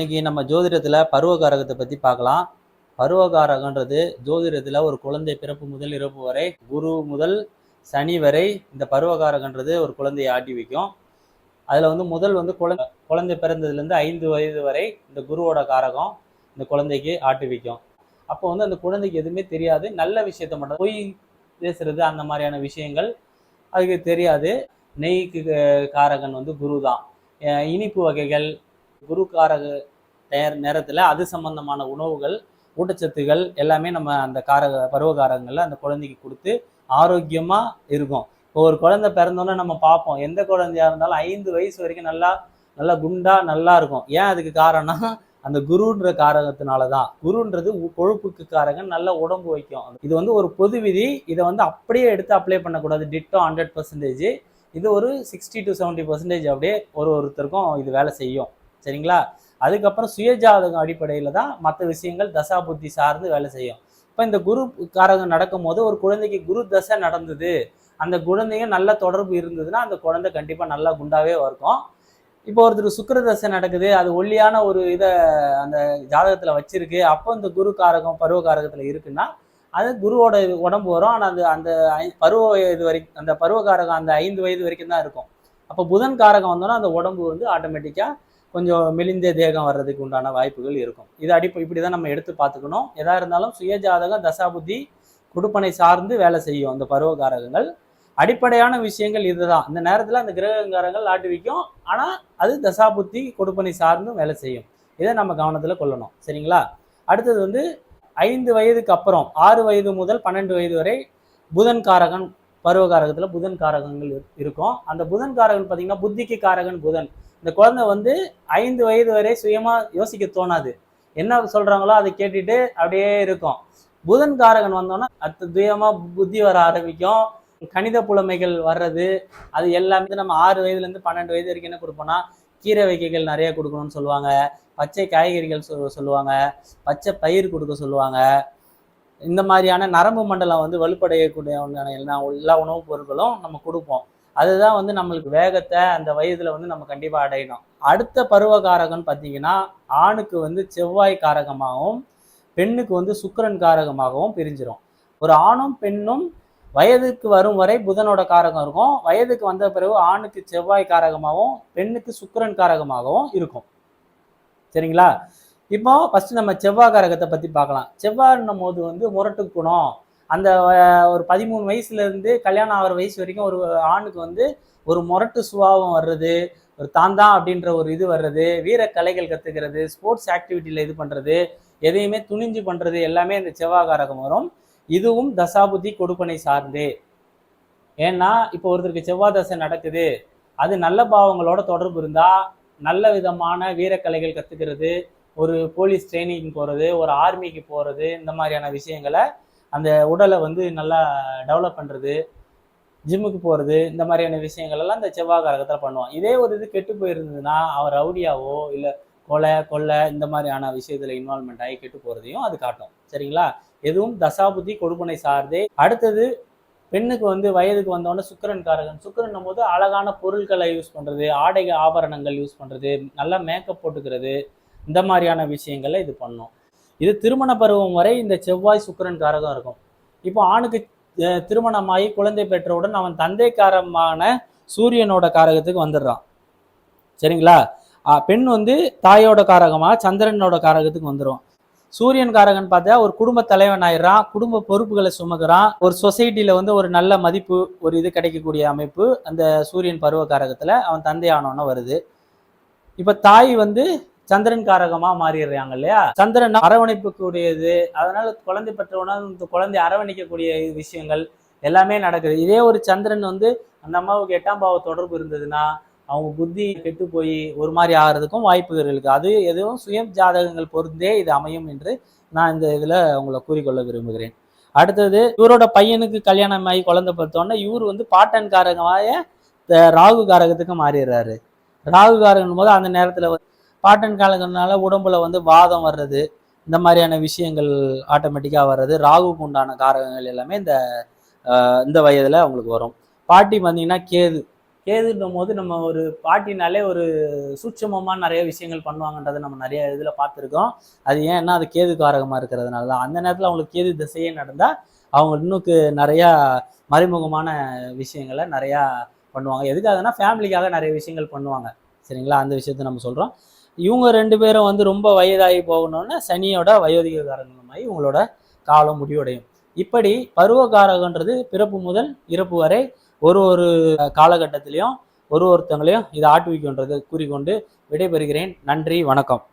இன்னைக்கு நம்ம ஜோதிடத்தில் பருவகாரகத்தை பற்றி பார்க்கலாம். பருவகாரகன்றது ஜோதிடத்தில் ஒரு குழந்தை பிறப்பு முதல் இறப்பு வரை குரு முதல் சனி வரை இந்த பருவகாரகன்றது ஒரு குழந்தையை ஆட்டி வைக்கும். அதில் வந்து முதல் வந்து குழந்தை குழந்தை பிறந்ததுலேருந்து ஐந்து வயது வரை இந்த குருவோட காரகம் இந்த குழந்தைக்கு ஆட்டி வைக்கும். அப்போ வந்து அந்த குழந்தைக்கு எதுவுமே தெரியாது. நல்ல விஷயத்த மட்டும் பொய் பேசுறது அந்த மாதிரியான விஷயங்கள் அதுக்கு தெரியாது. நெய்க்கு காரகன் வந்து குரு தான் இனிப்பு வகைகள் குருக்காரக நேர நேரத்தில் அது சம்பந்தமான உணவுகள் ஊட்டச்சத்துகள் எல்லாமே நம்ம அந்த காரக பருவகாரங்களில் அந்த குழந்தைக்கு கொடுத்து ஆரோக்கியமாக இருக்கும். இப்போ ஒரு குழந்தை பிறந்தோன்னே நம்ம பார்ப்போம். எந்த குழந்தையா இருந்தாலும் ஐந்து வயசு வரைக்கும் நல்லா நல்லா குண்டா நல்லா இருக்கும். ஏன் அதுக்கு காரணம் அந்த குருன்ற காரகத்தினால தான் குருன்றது உ- கொழுப்புக்கு காரகன் நல்ல உடம்பு வைக்கும். இது வந்து ஒரு பொது விதி. இதை வந்து அப்படியே எடுத்து அப்ளை பண்ணக்கூடாது. டிட்டோ ஹண்ட்ரட் பர்சன்டேஜ் இது ஒரு சிக்ஸ்டி டு செவன்ட்டி பர்சன்டேஜ் அப்படியே ஒரு ஒருத்தருக்கும் இது வேலை செய்யும். சரிங்களா? அதுக்கப்புறம் சுயஜாதகம் அடிப்படையில் தான் மற்ற விஷயங்கள் தசா புத்தி சார்ந்து வேலை செய்யும். இப்போ இந்த குரு காரகம் நடக்கும் போது ஒரு குழந்தைக்கு குரு தசை நடந்தது. அந்த குழந்தைங்க நல்ல தொடர்பு இருந்ததுன்னா அந்த குழந்தை கண்டிப்பாக நல்லா குண்டாவே இருக்கும் இப்போ ஒருத்தர் சுக்கர தசை நடக்குது அது ஒல்லியான ஒரு இதை அந்த ஜாதகத்தில் வச்சிருக்கு. அப்போ இந்த குரு காரகம் பருவ காரகத்தில் இருக்குன்னா அது குருவோட இது உடம்பு வரும். ஆனால் அந்த அந்த ஐ- பருவ இது வரைக்கும் அந்த பருவ காரகம் அந்த ஐந்து வயது வரைக்கும் தான் இருக்கும். அப்போ புதன் காரகம் வந்தோன்னா அந்த உடம்பு வந்து ஆட்டோமேட்டிக்காக கொஞ்சம் மெலிந்த தேகம் வர்றதுக்கு உண்டான வாய்ப்புகள் இருக்கும். இது அடிப்ப இப்படி தான் நம்ம எடுத்து பார்த்துக்கணும். எதா இருந்தாலும் சுயஜாதகம் தசாபுத்தி குடுப்பனை சார்ந்து வேலை செய்யும் அந்த பருவகாரகங்கள். அடிப்படையான விஷயங்கள் இதுதான். இந்த நேரத்தில் அந்த கிரகங்காரங்கள் ஆட்டி வைக்கும். ஆனால் அது தசாபுத்தி கொடுப்பனை சார்ந்தும் வேலை செய்யும். இதை நம்ம கவனத்தில் கொள்ளணும். சரிங்களா? அடுத்தது வந்து ஐந்து வயதுக்கு அப்புறம் ஆறு வயது முதல் பன்னெண்டு வயது வரை புதன் காரகன் பருவகாரகத்தில் புதன் காரகங்கள் இரு- இருக்கும். அந்த புதன் காரகன் பார்த்தீங்கன்னா புத்திக்கு காரகன் புதன். இந்த குழந்தை வந்து ஐந்து வயது வரை சுயமாக யோசிக்க தோணாது. என்ன சொல்கிறாங்களோ அதை கேட்டுட்டு அப்படியே இருக்கும். புதன் காரகன் வந்தோன்னா அது துயமாக புத்தி வர ஆரம்பிக்கும். கணித புலமைகள் வர்றது அது எல்லாமே நம்ம ஆறு வயதுலேருந்து பன்னெண்டு வயது வரைக்கும் என்ன கொடுப்போம்னா கீரை வகைகள் நிறைய கொடுக்கணும்னு சொல்லுவாங்க. பச்சை காய்கறிகள் சொல் சொல்லுவாங்க. பச்சை பயிர் கொடுக்க சொல்லுவாங்க. இந்த மாதிரியான நரம்பு மண்டலம் வந்து வலுப்படையக்கூடிய உண்டான எல்லா எல்லா உணவுப் பொருட்களும் நம்ம கொடுப்போம். அதுதான் வந்து நம்மளுக்கு வேகத்தை அந்த வயதுல வந்து நம்ம கண்டிப்பா அடையணும். அடுத்த பருவ காரகம்னு பார்த்தீங்கன்னா ஆணுக்கு வந்து செவ்வாய் காரகமாகவும் பெண்ணுக்கு வந்து சுக்கிரன் காரகமாகவும் பிரிஞ்சிடும் ஒரு ஆணும் பெண்ணும் வயதுக்கு வரும் வரை புதனோட காரகம் இருக்கும். வயதுக்கு வந்த பிறகு ஆணுக்கு செவ்வாய் காரகமாகவும் பெண்ணுக்கு சுக்கரன் காரகமாகவும் இருக்கும். சரிங்களா? இப்போ ஃபர்ஸ்ட் நம்ம செவ்வாய் காரகத்தை பத்தி பார்க்கலாம். செவ்வாய்ன்னும் போது வந்து முரட்டு குணம் அந்த ஒரு பதிமூணு வயசுலேருந்து கல்யாணம் ஆகிற வயசு வரைக்கும் ஒரு ஆணுக்கு வந்து ஒரு முரட்டு சுபாவம் வர்றது ஒரு தாந்தா அப்படின்ற ஒரு இது வர்றது வீர கலைகள் கற்றுக்கிறது ஸ்போர்ட்ஸ் ஆக்டிவிட்டியில் இது பண்ணுறது எதையுமே துணிஞ்சு பண்ணுறது எல்லாமே இந்த செவ்வாய்காரகம் வரும். இதுவும் தசாபுத்தி கொடுப்பனை சார்ந்து. ஏன்னா இப்போ ஒருத்தருக்கு செவ்வாய் தசை நடக்குது அது நல்ல பாவங்களோட தொடர்பு இருந்தால் நல்ல விதமான வீரக்கலைகள் கற்றுக்கிறது ஒரு போலீஸ் ட்ரைனிங் போகிறது ஒரு ஆர்மிக்கு போகிறது இந்த மாதிரியான விஷயங்களை அந்த உடலை வந்து நல்லா டெவலப் பண்ணுறது ஜிம்முக்கு போகிறது இந்த மாதிரியான விஷயங்கள் எல்லாம் இந்த செவ்வாய் கரகத்தில் பண்ணுவோம் இதே ஒரு இது கெட்டு போயிருந்ததுன்னா அவர் ரவுடியாவோ இல்லை கொலை கொள்ளை இந்த மாதிரியான விஷயத்தில் இன்வால்மெண்ட் ஆகி கெட்டு போகிறதையும் அது காட்டும். சரிங்களா? எதுவும் தசாபுத்தி கொடுப்பனை சார்ந்தே. அடுத்தது பெண்ணுக்கு வந்து வயதுக்கு வந்தோடனே சுக்கரன் காரகன். சுக்கரன் போது அழகான பொருட்களை யூஸ் பண்ணுறது ஆடை ஆபரணங்கள் யூஸ் பண்ணுறது நல்லா மேக்கப் போட்டுக்கிறது இந்த மாதிரியான விஷயங்களை இது பண்ணும். இது திருமண பருவம் வரை இந்த செவ்வாய் சுக்கிரன் காரகம் இருக்கும். இப்போ ஆணுக்கு திருமணமாகி குழந்தை பெற்றவுடன் அவன் தந்தைக்காரமான சூரியனோட காரகத்துக்கு வந்துடுறான். சரிங்களா? பெண் வந்து தாயோட காரகமாக சந்திரனோட காரகத்துக்கு வந்துடும் சூரியன் காரகன் பார்த்தா ஒரு குடும்ப தலைவன் ஆயிடுறான். குடும்ப பொறுப்புகளை சுமக்கிறான். ஒரு சொசைட்டியில் வந்து ஒரு நல்ல மதிப்பு ஒரு இது கிடைக்கக்கூடிய அமைப்பு அந்த சூரியன் பருவ காரகத்தில் அவன் தந்தையானவன வருது. இப்போ தாய் வந்து சந்திரன் காரகமா மாறிடுறாங்க இல்லையா? சந்திரன் அரவணைப்புக்குரியது. அதனால குழந்தை பெற்றவுடனே இந்த குழந்தை அரவணைக்கக்கூடிய விஷயங்கள் எல்லாமே நடக்குது. இதே ஒரு சந்திரன் வந்து அந்த அம்மாவுக்கு எட்டாம் பாவ தொடர்பு இருந்ததுன்னா அவங்க புத்தி கெட்டு போய் ஒரு மாதிரி ஆகிறதுக்கும் வாய்ப்புகள் இருக்கு. அது எதுவும் சுயம் ஜாதகங்கள் பொருந்தே இது அமையும் என்று நான் இந்த இதுல உங்களை கூறிக்கொள்ள விரும்புகிறேன். அடுத்தது இவரோட பையனுக்கு கல்யாணம் ஆகி குழந்தை பார்த்தோன்னா இவர் வந்து பாட்டன் காரகமாக ராகு காரகத்துக்கு மாறிடுறாரு. ராகு காரகன் போது அந்த நேரத்துல பாட்டன் காரகனால உடம்புல வந்து வாதம் வர்றது இந்த மாதிரியான விஷயங்கள் ஆட்டோமேட்டிக்காக வர்றது ராகுக்கு உண்டான காரகங்கள் எல்லாமே இந்த இந்த வயதில் அவங்களுக்கு வரும். பாட்டி பார்த்தீங்கன்னா கேது. கேதுன்னும் போது நம்ம ஒரு பாட்டினாலே ஒரு சூட்சமமாக நிறைய விஷயங்கள் பண்ணுவாங்கன்றதை நம்ம நிறைய இதில் பார்த்துருக்கோம். அது ஏன்னா அது கேது காரகமாக இருக்கிறதுனால தான். அந்த நேரத்தில் அவங்களுக்கு கேது திசையே நடந்தால் அவங்க இன்னுக்கு நிறையா மறைமுகமான விஷயங்களை நிறையா பண்ணுவாங்க. எதுக்காகனா ஃபேமிலிக்காக நிறைய விஷயங்கள் பண்ணுவாங்க. சரிங்களா? அந்த விஷயத்தை நம்ம சொல்கிறோம் இவங்க ரெண்டு பேரும் வந்து ரொம்ப வயதாகி போகணும்னா சனியோட வயோதிக காரணமாகி இவங்களோட காலம் முடிவடையும். இப்படி பருவகாரகன்றது பிறப்பு முதல் இறப்பு வரை ஒரு ஒரு காலகட்டத்திலையும் ஒரு ஒருத்தங்களையும் இதை ஆட்டுவிக்கின்றது கூறிக்கொண்டு விடைபெறுகிறேன். நன்றி வணக்கம்.